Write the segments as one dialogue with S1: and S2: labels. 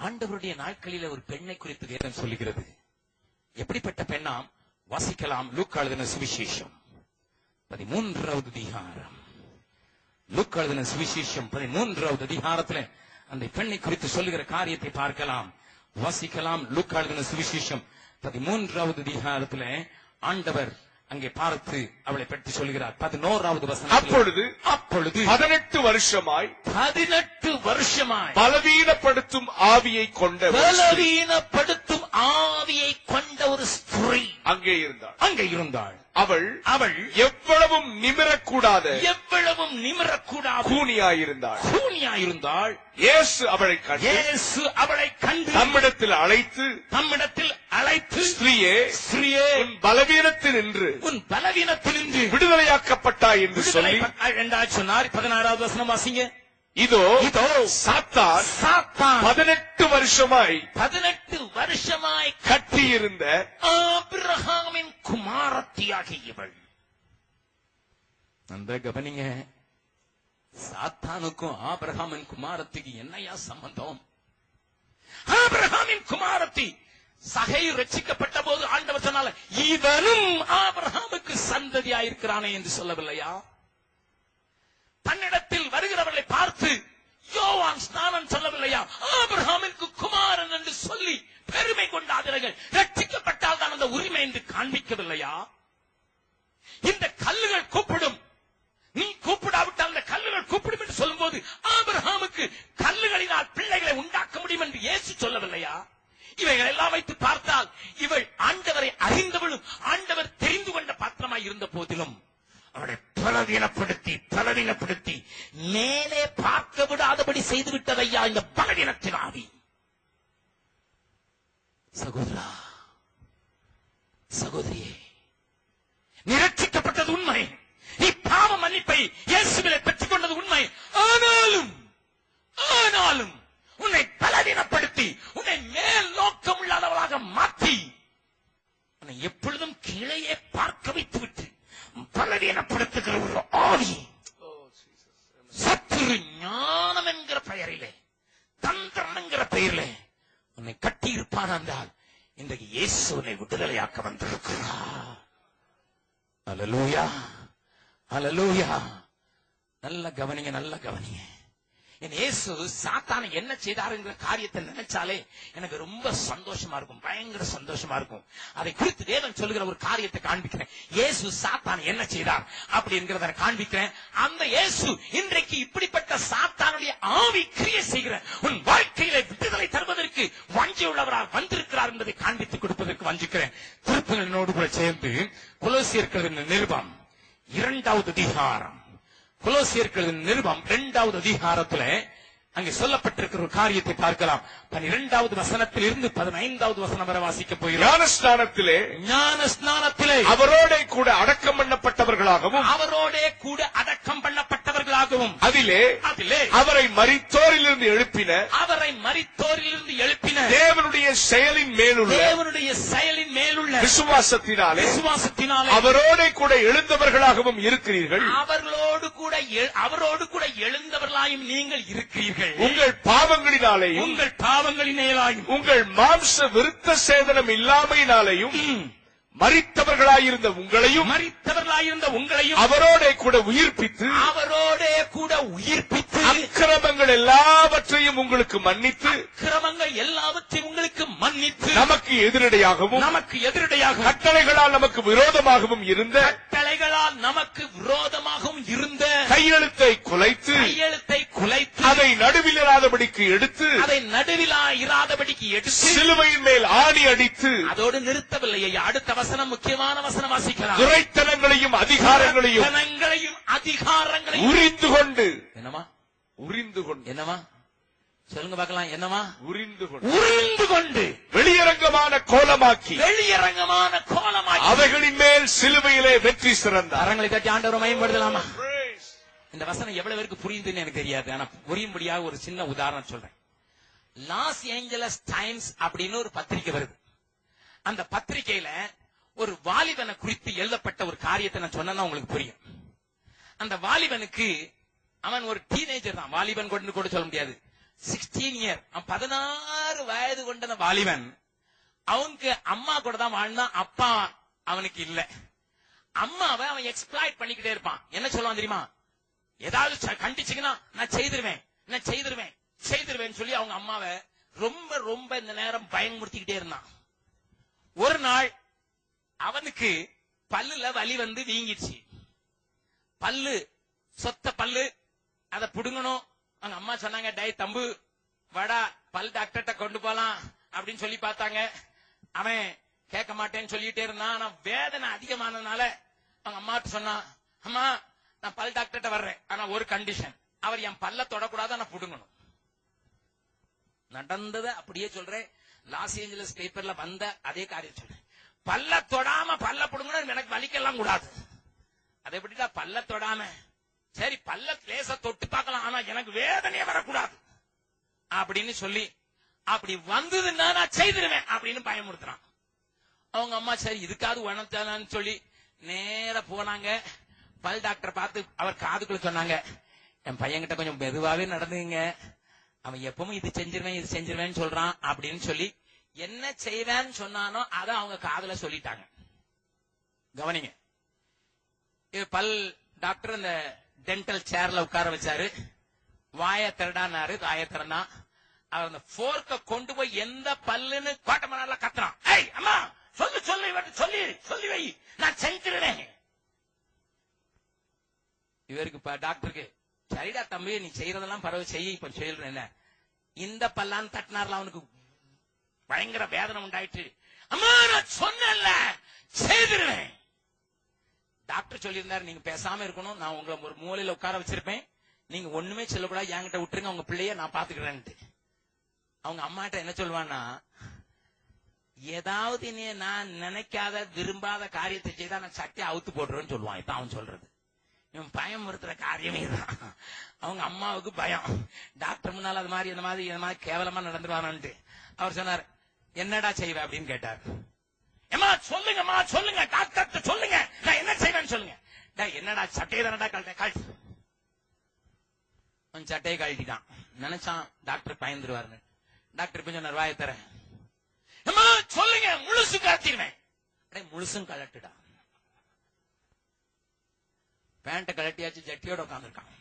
S1: ஆண்டவருடைய நாட்களில ஒரு பெண்ணை குறித்து வேதம் சொல்லுகிறது. எப்படிப்பட்ட பெண்ணாம் வாசிக்கலாம். லூக்கா எழுதின சுவிசேஷம். பதிமூன்றாவது அதிகாரம். லூக்கா எழுதின சுவிசேஷம் பதிமூன்றாவது அதிகாரத்துல அந்த பெண்ணை குறித்து சொல்லுகிற காரியத்தை பார்க்கலாம். வாசிக்கலாம். லூக்கா எழுதின சுவிசேஷம் பதிமூன்றாவது அதிகாரத்துல ஆண்டவர் அங்கே பார்த்து அவளை பற்றி சொல்லுகிறார் பதினோராவது வசனம்.
S2: அப்பொழுது
S1: அப்பொழுது
S2: பதினெட்டு வருஷமாய்
S1: பதினெட்டு வருஷமாய்
S2: பலவீனப்படுத்தும் ஆவியை கொண்ட
S1: பலவீனப்படுத்தும் ஆவியை கொண்ட ஒரு ஸ்திரீ.
S2: அங்கே இருந்தாள்.
S1: அங்கே இருந்தாள்.
S2: அவள்
S1: அவள்
S2: எவ்வளவும் நிமிரக்கூடாத
S1: எவ்வளவும் நிமிரக்கூடாது
S2: கூனியாயிருந்தாள்.
S1: கூனியாயிருந்தாள்.
S2: இயேசு அவளை கண்டு
S1: இயேசு அவளை கண்டு
S2: தம்மிடத்தில் அழைத்து
S1: தம்மிடத்தில் அழைத்து
S2: ஸ்திரீயே
S1: ஸ்திரீயே
S2: உன் பலவீனத்தில் நின்று
S1: உன் பலவீனத்திலிருந்து
S2: விடுதலையாக்கப்பட்டாய் என்று சொல்லி
S1: சொன்னார். பதினாறாவது வசனம் வாசிங்க.
S2: இதோ
S1: இதோ
S2: சாத்தான்
S1: சாத்தான்
S2: பதினெட்டு வருஷமாய்
S1: பதினெட்டு வருஷமாய்
S2: கட்டியிருந்த
S1: ஆபிரகாமின் குமாரத்தியாகிய இவள். அந்த கவனிங்க. சாத்தானுக்கும் ஆபிரகாமின் குமாரத்திக்கு என்னையா சம்பந்தம்? ஆபிரகாமின் குமாரத்தி சகை ரட்சிக்கப்பட்ட போது ஆண்டவர் சொன்னால இவனும் ஆபிரகாமுக்கு சந்ததியாயிருக்கிறானே என்று சொல்லவில்லையா? தன்னிடத்தில் வருகிறவர்களை பார்த்து யோவான் ஸ்நானம் சொல்லவில்லையா? ஆபிரஹாமிற்கு குமாரன் என்று சொல்லி பெருமை கொண்டாதிரங்கள் ரட்சிக்கப்பட்டால் தான் அந்த உரிமை என்று காண்பிக்கவில்லையா? இந்த கல்லுகள் கூப்பிடும். நீ கூப்பிடாவிட்டால் அந்த கல்லுகள் கூப்பிடும் என்று சொல்லும்போது ஆபிரகாமுக்கு கல்லுகளினால் பிள்ளைகளை உண்டாக்க முடியும் என்று இயேசு சொல்லவில்லையா? இவைகள் எல்லாம் வைத்து பார்த்தால் இவள் ஆண்டவரை அறிந்தவளும் ஆண்டவர் தெரிந்து கொண்ட பாத்திரமாய் இருந்த போதிலும் பலவீனப்படுத்தி பலவீனப்படுத்தி மேலே பார்க்க விடாதபடி செய்து விட்டதையா இந்த பலவீனத்தின் ஆவி? சகோதரா சகோதரியே நிரட்சிக்கப்பட்டது உண்மை. நீ பாவ மன்னிப்பை இயேசுவிலே பெற்றுக் கொண்டது உண்மை. ஆனாலும் ஆனாலும் உன்னை பலவீனப்படுத்தி உன்னை மேல் நோக்கம் இல்லாதவளாக மாற்றி உன்னை எப்பொழுதும் கீழே பார்க்க வைத்து விட்டு பலவீனப்படுத்துகிற ஒரு ஆவி. சத்துரு ஞானம் என்கிற பெயரிலே தந்திரம் என்கிற பெயரிலே உன்னை கட்டியிருப்பான் என்றால் இன்றைக்கு இயேசு உன்னை விடுதலையாக்க வந்திருக்கிறார். அலலூயா அலலூயா நல்ல கவனிங்க நல்ல கவனிங்க. என் இயேசு சாத்தானை என்ன செய்தாருங்கிற காரியத்தை நினைச்சாலே எனக்கு ரொம்ப சந்தோஷமா இருக்கும். பயங்கர சந்தோஷமா இருக்கும். அதை குறித்து வேதம் சொல்லுகிற ஒரு காரியத்தை காண்பிக்கிறேன். இயேசு சாத்தான் என்ன செய்தார் அப்படிங்கிறத காண்பிக்கிறேன். அந்த இயேசு இன்றைக்கு இப்படிப்பட்ட சாத்தானுடைய ஆவி கிரிய செய்கிற உன் வாழ்க்கையில விடுதலை தருவதற்கு வஞ்சி உள்ளவரால் வந்திருக்கிறார் என்பதை காண்பித்துக் கொடுப்பதற்கு வஞ்சிக்கிறேன். திருப்பங்களோடு கூட சேர்ந்து குலசியர்கள் நிருபம் இரண்டாவது அதிகாரம். குலோசியர்களின் நிருபம் இரண்டாவது அதிகாரத்துல அங்கே சொல்லப்பட்டிருக்கிற ஒரு காரியத்தை பார்க்கலாம். பன்னிரெண்டாவது வசனத்தில் இருந்து பதினைந்தாவது வசனம் வரை வாசிக்க போகிறோம்.
S2: ஞானஸ்தானத்திலே
S1: ஞான ஸ்நானத்திலே
S2: அவரோட கூட அடக்கம் பண்ணப்பட்டவர்களாகவும்
S1: அவரோடே கூட அடக்கம் பண்ணப்பட்டவர்களாகவும்
S2: அதிலே
S1: அதிலே
S2: அவரை மரித்தோரிலிருந்து எழுப்பின
S1: அவரை மரித்தோரிலிருந்து எழுப்பின
S2: தேவனுடைய செயலின் மேலுள்ள
S1: தேவனுடைய செயலின் மேலுள்ள
S2: விசுவாசத்தினாலே
S1: விசுவாசத்தினாலே
S2: அவரோட கூட எழுந்தவர்களாகவும் இருக்கிறீர்கள்.
S1: அவர்களோடு கூட அவரோடு கூட எழுந்தவர்களாயும் நீங்கள் இருக்கிறீர்கள்.
S2: உங்கள் பாவங்களினாலேயும்
S1: உங்கள் பாவங்களினேலாயும்
S2: உங்கள் மாம்ச விருத்த சேதனம் இல்லாமையினாலேயும் மரித்தவர்களாயிருந்த உங்களையும்
S1: மரித்தவர்களாயிருந்த உங்களையும்
S2: அவரோட கூட உயிர்ப்பித்து
S1: அவரோடே கூட உயிர்ப்பித்து
S2: அக்கிரமங்கள் எல்லாவற்றையும் உங்களுக்கு மன்னித்து
S1: கிரமங்கள் எல்லாவற்றையும் உங்களுக்கு மன்னித்து
S2: நமக்கு எதிரடையாகவும்
S1: நமக்கு எதிரடையாக
S2: கட்டளைகளால் நமக்கு விரோதமாகவும் இருந்த
S1: கட்டளைகளால் நமக்கு விரோதமாகவும் இருந்த
S2: கையெழுத்தை குலைத்து
S1: கையெழுத்தை குலைத்து
S2: அதை நடுவிலராதபடிக்கு எடுத்து
S1: அதை நடுவிலா இராதபடிக்கு எடுத்து
S2: சிலுவையின் மேல் ஆணி அடித்து
S1: அதோடு நிறுத்தவில்லை. ஐயா. அடுத்த வசனம் முக்கியமான வசனம் வாசிக்கலாம்.
S2: துரைத்தனங்களையும் அதிகாரங்களையும்
S1: தனங்களையும் அதிகாரங்களையும்
S2: உரிந்து கொண்டு
S1: என்னமா
S2: உரிந்து கொண்டு
S1: என்னமா சொல்லுங்க பார்க்கலாம். என்னமா
S2: உரிந்து கொண்டு
S1: உறிந்து கொண்டு
S2: வெளியரங்கமான கோலமாக்கி.
S1: வெளியரங்கமான கோலமாய்
S2: அவைகளின் மேல் சிலுவையிலே வெற்றி சிறந்தார்.
S1: கரங்களை தட்டி ஆண்டவர் மயம்படுத்தலாமா இந்த வசனம் எவ்வளவு பேருக்கு புரியுதுன்னு எனக்கு தெரியாது. ஆனா புரியும்படியாக ஒரு சின்ன உதாரணம் சொல்றேன். லாஸ் ஏஞ்சலஸ் டைம்ஸ் அப்படின்னு ஒரு பத்திரிக்கை வருது. அந்த பத்திரிகையில ஒரு வாலிபனை குறித்து எழுதப்பட்ட ஒரு காரியத்தை நான் சொன்னா உங்களுக்கு புரியும். அந்த வாலிபனுக்கு அவன் ஒரு டீனேஜர் தான். வாலிபன் கொண்டு கூட சொல்ல முடியாது. சிக்ஸ்டீன் இயர் பதினாறு வயது கொண்ட வாலிபன். அவனுக்கு அம்மா கூட தான் வாழ்ந்தான் அப்பா அவனுக்கு இல்ல. அம்மாவை அவன் எக்ஸ்பிளாய்ட் பண்ணிக்கிட்டே இருப்பான். என்ன சொல்லுவான் தெரியுமா? ஏதாவது ச- நான் செய்திருவேன் நான் செய்திருவேன் செய்திருவேன் சொல்லி அவங்க அம்மாவை ரொம்ப ரொம்ப இந்த நேரம் பயன்படுத்திக்கிட்டே இருந்தான். ஒரு நாள் அவனுக்கு பல்லுல வலி வந்து வீங்கிடுச்சு. பல்லு சொத்த பல்லு அதை புடுங்கணும். அவங்க அம்மா சொன்னாங்க டை தம்பு வடா பல் டாக்டர்கிட்ட கொண்டு போலாம் அப்படின்னு சொல்லி பார்த்தாங்க. அவன் கேட்க மாட்டேன்னு சொல்லிட்டே இருந்தான். ஆனா வேதனை அதிகமானதுனால அவங்க அம்மாட்ட சொன்னான் அம்மா நான் பல் டாக்டர்கிட்ட வர்றேன். ஆனா ஒரு கண்டிஷன் அவர் என் பல்ல தொடக்கூடாது நான் புடுங்கணும். நடந்ததை அப்படியே சொல்றேன். லாஸ் ஏஞ்சலஸ் பேப்பர்ல வந்த அதே காரியம் சொல்றேன். பல்ல தொடாம பல்ல புடுங்கணும் எனக்கு வலிக்கெல்லாம் கூடாது. அதை எப்படிடா பல்ல தொடாம. சரி பல்ல லேச தொட்டு பார்க்கலாம். ஆனா எனக்கு வேதனையே வரக்கூடாது. அப்படின்னு சொல்லி அப்படி வந்ததுன்னா நான் செய்திருவேன் அப்படின்னு பயமுறுத்துறான். அவங்க அம்மா சரி இதுக்காவது உணர்த்தானு சொல்லி நேர போனாங்க. பல் டாக்டர் பார்த்து அவர் காதுக்குள்ள சொன்னாங்க என் பையன்கிட்ட கொஞ்சம் மெதுவாவே நடந்துங்க அவன் எப்பவும் இது செஞ்சிருவேன் இது செஞ்சிருவேன்னு சொல்றான் அப்படின்னு சொல்லி என்ன செய்வேன்னு சொன்னானோ அதை அவங்க காதல சொல்லிட்டாங்க. கவனிங்க. இது பல் டாக்டர் இந்த டென்டல் சேர்ல உட்கார வச்சாரு. வாய திரடானாரு வாய திறனா அவர் அந்த போர்க்க கொண்டு போய் எந்த பல்லுன்னு கோட்டமனால கத்துறான். ஏய் அம்மா சொல்லு சொல்லு சொல்லி சொல்லி வை. நான் செஞ்சிருவேன். இவருக்கு இப்ப டாக்டருக்கு சரிடா தம்பி நீ செய்யறதெல்லாம் பரவாயில்ல செய்ய இப்ப சொல்றேன் என்ன? இந்த பல்லான்னு தட்டினார்ல அவனுக்கு பயங்கர வேதனை உண்டாயிட்டு அம்மா நான் சொன்னேன்ல செய்திருவேன். டாக்டர் சொல்லியிருந்தாரு நீங்க பேசாம இருக்கணும் நான் உங்களை ஒரு மூலையில உட்கார வச்சிருப்பேன். நீங்க ஒண்ணுமே சொல்லக்கூடாது என்கிட்ட விட்டுருங்க உங்க பிள்ளைய நான் பாத்துக்கிறேன்ட்டு. அவங்க அம்மாட்ட என்ன சொல்லுவான்னா ஏதாவது நீ நான் நினைக்காத விரும்பாத காரியத்தை செய்தா நான் சட்டை அவுத்து போடுறேன்னு சொல்லுவான். இப்ப அவன் சொல்றது. இவன் பயம் வருத்துற காரியமே தான் அவங்க அம்மாவுக்கு பயம். டாக்டர் முன்னால அது மாதிரி இந்த மாதிரி இந்த மாதிரி கேவலமா நடந்துருவானான்ட்டு அவர் சொன்னார் என்னடா செய்வ? அப்படின்னு கேட்டார். ஏமா சொல்லுங்கம்மா சொல்லுங்க டாக்டர் சொல்லுங்க. நான் என்ன செய்வேன்னு சொல்லுங்க. டா என்னடா சட்டையை தானடா கழட்ட கழட்டு அவன் சட்டையை கழட்டிட்டான். நினைச்சான் டாக்டர் பயந்துருவாருன்னு. டாக்டர் இப்ப சொன்னார் வாயை தரேன் அம்மா சொல்லுங்க முழுசு கழட்டிடுவேன் அடே முழுசும் கழட்டுடா. பேண்ட கழட்டியாச்சு ஜட்டியோட உட்காந்துருக்கான்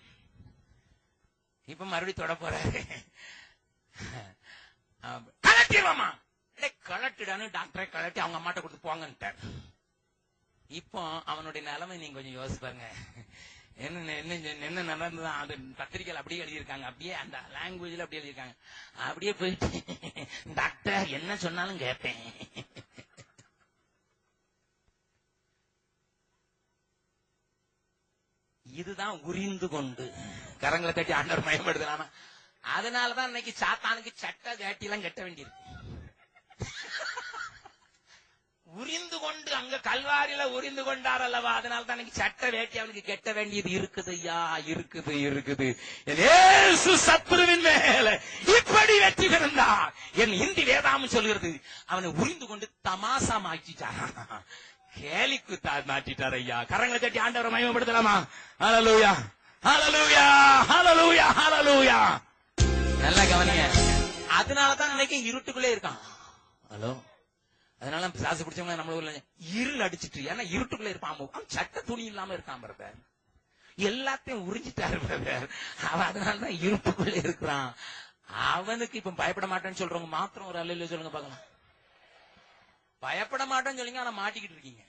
S1: இப்ப மறுபடியும் தொட போறாரு. கலட்டிடுவாமா கலட்டிடான்னு டாக்டரை கலட்டி அவங்க அம்மாட்ட கொடுத்து போங்கன்ட்டார். இப்போ அவனுடைய நிலைமை நீங்க கொஞ்சம் யோசிச்சு பாருங்க. என்ன என்ன என்ன நடந்ததுதான்? அது பத்திரிக்கையில் அப்படியே எழுதியிருக்காங்க. அப்படியே அந்த லாங்குவேஜ்ல அப்படியே எழுதியிருக்காங்க. அப்படியே போயிட்டு டாக்டர் என்ன சொன்னாலும் கேட்பேன். இதுதான் உரிந்து கொண்டு. கரங்களை தட்டி ஆண்டவர் மயப்படுதுனா அதனாலதான் இன்னைக்கு சாத்தானுக்கு சட்ட வேட்டி எல்லாம் கட்ட வேண்டியிருக்கு. உரிந்து கொண்டு அங்க கல்வாரியில உரிந்து கொண்டார் அல்லவா? அதனால தான் அன்னைக்கு சட்ட வேட்டி அவனுக்கு கெட்ட வேண்டியது இருக்குது ஐயா இருக்குது இருக்குது. என் இயேசு மேல இப்படி வெற்றி பெறுந்தார். என் இந்தி வேதாமம் சொல்கிறது அவனை உரிந்து கொண்டு தமாசா மாற்றிட்டார் கேலிக்கு மாற்றிட்டார் ஐயா கரங்களை தட்டி ஆண்டவரை மயமப்படுத்தலாமா ஹலலூயா ஹலலூயா ஹலலூயா ஹலலூயா நல்லா கவனிங்க. அதனாலதான் இன்னைக்கு இருட்டுக்குள்ளே இருக்கான். ஹலோ? அதனால சாசு பிடிச்சவங்க நம்ம ஊர்ல இருள் அடிச்சிட்டு ஏன்னா இருட்டுக்குள்ள இருப்பான். சட்ட துணி இல்லாம இருக்கான் பிரதர் எல்லாத்தையும் உறிஞ்சிட்டாரு பிரதர் அவன் அதனாலதான் இருட்டுக்குள்ள இருக்கிறான். அவனுக்கு இப்ப பயப்பட மாட்டேன்னு சொல்றவங்க மாத்திரம் ஒரு அல்ல சொல்லுங்க பாக்கலாம் பயப்பட மாட்டேன்னு சொல்லுங்க ஆனா மாட்டிக்கிட்டு இருக்கீங்க.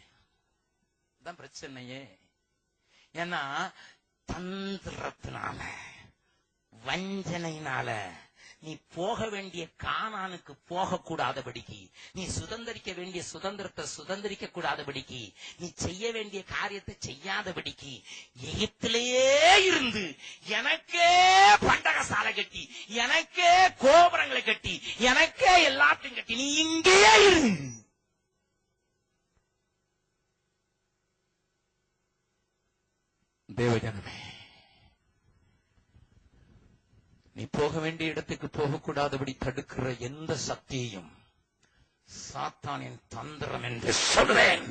S1: அதான் பிரச்சனையே. ஏன்னா தந்திரத்தினால வஞ்சனையினால நீ போக வேண்டிய காணானுக்கு போக கூடாதபடிக்கு நீ சுதந்திரிக்க வேண்டிய சுதந்திரத்தை சுதந்திரிக்க கூடாதபடிக்கு நீ செய்ய வேண்டிய காரியத்தை செய்யாதபடிக்கு எகிப்திலேயே இருந்து எனக்கே பண்டக சாலை கட்டி எனக்கே கோபுரங்களை கட்டி எனக்கே எல்லாத்தையும் கட்டி நீ இங்கேயே இரு. தேவஜனமே நீ போக வேண்டிய இடத்துக்கு போகக்கூடாதபடி தடுக்கிற எந்த சக்தியையும் சாத்தானின் தந்திரம் என்று சொல்றேன்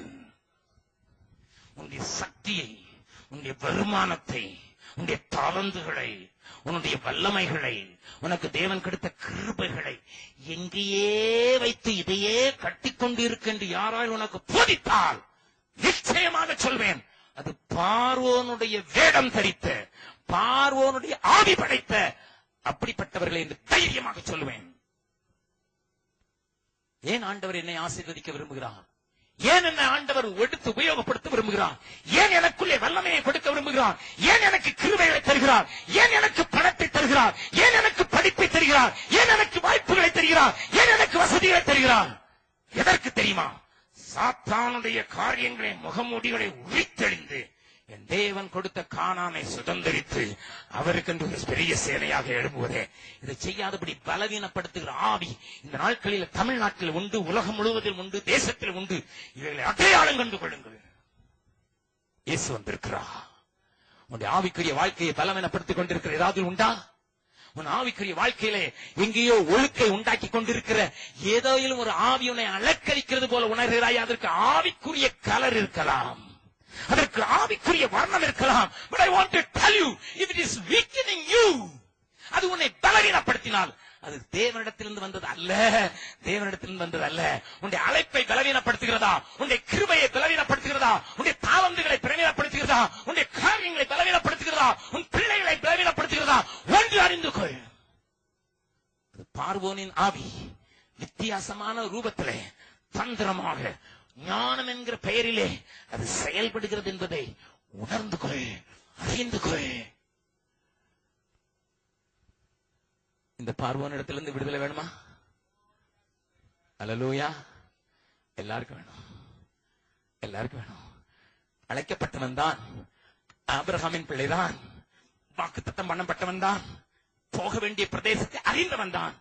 S1: உன்னுடைய சக்தியை உன்னுடைய வருமானத்தை உன்னுடைய தளந்துகளை உன்னுடைய வல்லமைகளை உனக்கு தேவன் கொடுத்த கிருபைகளை எங்கேயே வைத்து இதையே கட்டிக்கொண்டு இருக்கு என்று யாரால் உனக்கு போதித்தால் நிச்சயமாக சொல்வேன். பார்வோனுடைய வேடம் தரித்த பார்வோனுடைய ஆவி படைத்த அப்படிப்பட்டவர்களை என்று தைரியமாக சொல்லுவேன். ஏன் ஆண்டவர் என்னை ஆசீர்வதிக்க விரும்புகிறார்? ஏன் என்ன ஆண்டவர் எடுத்து உபயோகப்படுத்த விரும்புகிறார்? ஏன் எனக்குள்ளே வல்லமையை கொடுக்க விரும்புகிறார்? ஏன் எனக்கு கிருமைகளை தருகிறார்? ஏன் எனக்கு பணத்தை தருகிறார்? ஏன் எனக்கு படிப்பை தருகிறார்? ஏன் எனக்கு வாய்ப்புகளை தருகிறார்? ஏன் எனக்கு வசதிகளை தருகிறார்? எதற்கு தெரியுமா? சாத்தானுடைய காரியங்களை முகமூடிகளை உரித்தெளிந்து என் தேவன் கொடுத்த காணானை சுதந்திரித்து அவருக்கென்று ஒரு பெரிய சேனையாக எழும்புவதே. இதை செய்யாதபடி பலவீனப்படுத்துகிற ஆவி இந்த நாட்களில் தமிழ்நாட்டில் உண்டு உலகம் முழுவதில் உண்டு தேசத்தில் உண்டு. இவைகளை அடையாளம் கண்டு கொள்ளுங்கள். இயேசு வந்திருக்கிறார். உன்னுடைய ஆவிக்குரிய வாழ்க்கையை பலவீனப்படுத்திக் கொண்டிருக்கிற ஏதாவது உண்டா? உன் ஆவிக்குரிய வாழ்க்கையிலே எங்கேயோ ஒழுக்கை உண்டாக்கி கொண்டிருக்கிற ஏதோ ஒரு ஆவி உன்னை அலக்கரிக்கிறது போல உணர்கிறாய். அதற்கு ஆவிக்குரிய கலர் இருக்கலாம். அதற்கு ஆவிக்குரிய வர்ணம் இருக்கலாம். But I want to tell you if it is weakening you அது உன்னை பலவீனப்படுத்தினால் அது தேவனிடத்திலிருந்து வந்தது அல்ல. தேவனிடத்திலிருந்து வந்தது அல்ல. உன்னுடைய அழைப்பை பலவீனப்படுத்துகிறதா? உன்னுடைய கிருபையை பலவீனப்படுத்துகிறதா? உன்னுடைய தாளந்துகளை பலவீனப்படுத்துகிறதா? உன்னுடைய காரியங்களை பலவீனப்படுத்துகிறதா? உன் பிள்ளைகளை பலவீனப்படுத்துகிறதா? ஒன்று அறிந்து கொள். பார்வோனின் ஆவி வித்தியாசமான ரூபத்திலே தந்திரமாக ஞானம் என்கிற பெயரிலே அது செயல்படுகிறது என்பதை உணர்ந்து கொள் அறிந்து கொள். இந்த பார்வோனிடத்திலிருந்து விடுதலை வேணுமா? அலலூயா எல்லாருக்கும் வேணும். எல்லாருக்கும் வேணும். அழைக்கப்பட்டவன் தான். ஆபிரகாமின் பிள்ளைதான். வாக்குத்தத்தம் பண்ணப்பட்டவன் தான். போக வேண்டிய பிரதேசத்தை அறிந்தவன் தான்.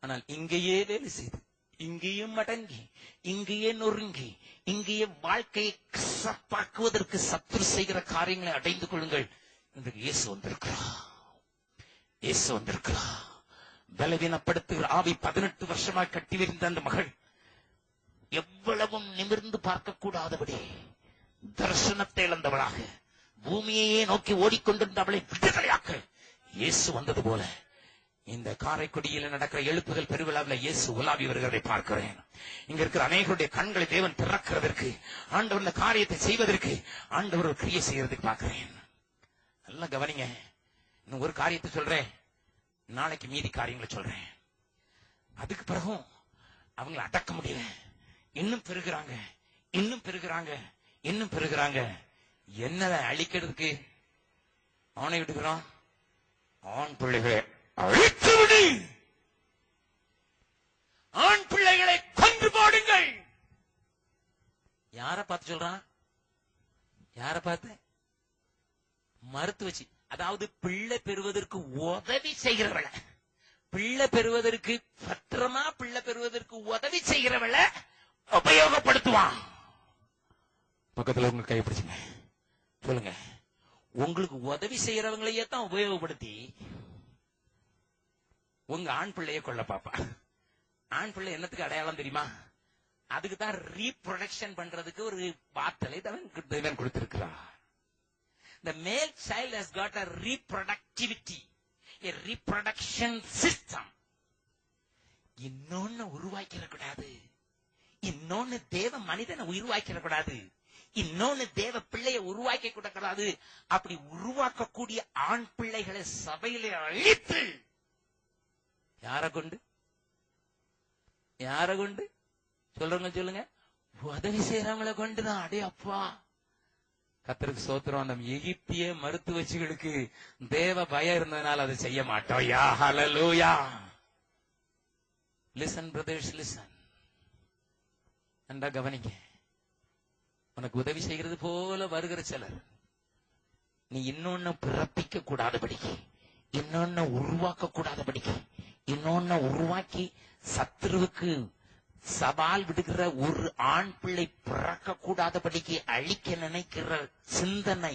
S1: ஆனால் இங்கேயே வேலை செய்து இங்கேயும் மடங்கி இங்கேயே நொறுங்கி இங்கேயே வாழ்க்கையை கசப்பாக்குவதற்கு சத்துரு செய்கிற காரியங்களை அடைந்து கொள்ளுங்கள் இன்றைக்கு இயேசு வந்திருக்கிறார். இயேசு வந்திருக்கிறார். பலவீனப்படுத்துகிற ஆவி பதினெட்டு வருஷமாய் கட்டிவிருந்த அந்த மகள் எவ்வளவும் நிமிர்ந்து பார்க்க கூடாதபடி தரிசனத்தை இழந்தவளாக பூமியையே நோக்கி ஓடிக்கொண்டிருந்த அவளை விடுதலையாக்க இயேசு வந்தது போல இந்த காரைக்குடியில் நடக்கிற எழுப்புதல் பெருவிழாவில் இயேசு உலாவி வருகிறதை பார்க்கிறேன். இங்க இருக்கிற அநேகருடைய கண்களை தேவன் திறக்கிறதற்கு ஆண்டவர் இந்த காரியத்தை செய்வதற்கு ஆண்டவர் ஒரு கிரியை செய்யறதுக்கு பார்க்கிறேன். நல்லா கவனிங்க. இன்னும் ஒரு காரியத்தை சொல்றேன். நாளைக்கு மீதி காரியங்களை சொல்றேன். அதுக்கு பிறகும் அவங்களை அடக்க முடியல. இன்னும் பெருகிறாங்க. இன்னும் பெருகிறாங்க. இன்னும் பெருகிறாங்க. என்னதை அழிக்கிறதுக்கு ஆணை விடுகிறான்? ஆண் பிள்ளைகளை. அழித்துவிடு. ஆண் பிள்ளைகளை கொன்று போடுங்கள். யார பார்த்து சொல்றான்? யார பார்த்து? மறுத்து வச்சு அதாவது பிள்ளை பெறுவதற்கு உதவி செய்கிறவள. பிள்ளை பெறுவதற்கு பத்திரமா பிள்ளை பெறுவதற்கு உதவி செய்கிறவள உபயோகப்படுத்துவான். பக்கத்துல உங்க கைப்பிடிச்சுங்க சொல்லுங்க. உங்களுக்கு உதவி செய்யறவங்களையே தான் உபயோகப்படுத்தி உங்க ஆண் பிள்ளைய கொள்ள பாப்பா. ஆண் பிள்ளை என்னத்துக்கு அடையாளம் தெரியுமா? அதுக்கு தான் ரீப்ரொடக்ஷன் பண்றதுக்கு ஒரு வார்த்தலை தேவன் தேவன் கொடுத்திருக்கிறார். The male child has got a reproductivity a reproduction system. இன்னொன்னு உருவாக்கிற கூடாது இன்னொன்னு தேவ மனிதனை உருவாக்கிற கூடாது இன்னொன்னு தேவ பிள்ளையை உருவாக்கி கூடாது அப்படி உருவாக்கக்கூடிய ஆண் பிள்ளைகளை சபையில அழித்து யாரை கொண்டு? யார கொண்டு? சொல்றவங்க சொல்லுங்க. உதவி செய்யறவங்கள கொண்டுதான். அடே அப்பா. கத்தருக்கு சோத்திரம். அந்த எகிப்திய மருத்துவச்சிகளுக்கு தேவ பயம் இருந்ததுனால அதை செய்ய மாட்டோம். Yeah hallelujah listen brothers listen நன்றா கவனிங்க. உனக்கு உதவி செய்கிறது போல வருகிற சிலர். நீ இன்னொன்னு பிறப்பிக்க கூடாதபடிக்கு இன்னொன்னு உருவாக்க கூடாதபடிக்கு இன்னொன்னு உருவாக்கி சத்ருவுக்கு சவால் விடுகிற ஒரு ஆண் பிள்ளை பிறக்க கூடாதபடிக்கு அழிக்க நினைக்கிற சிந்தனை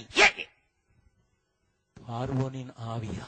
S1: பார்வோனின் ஆவியா?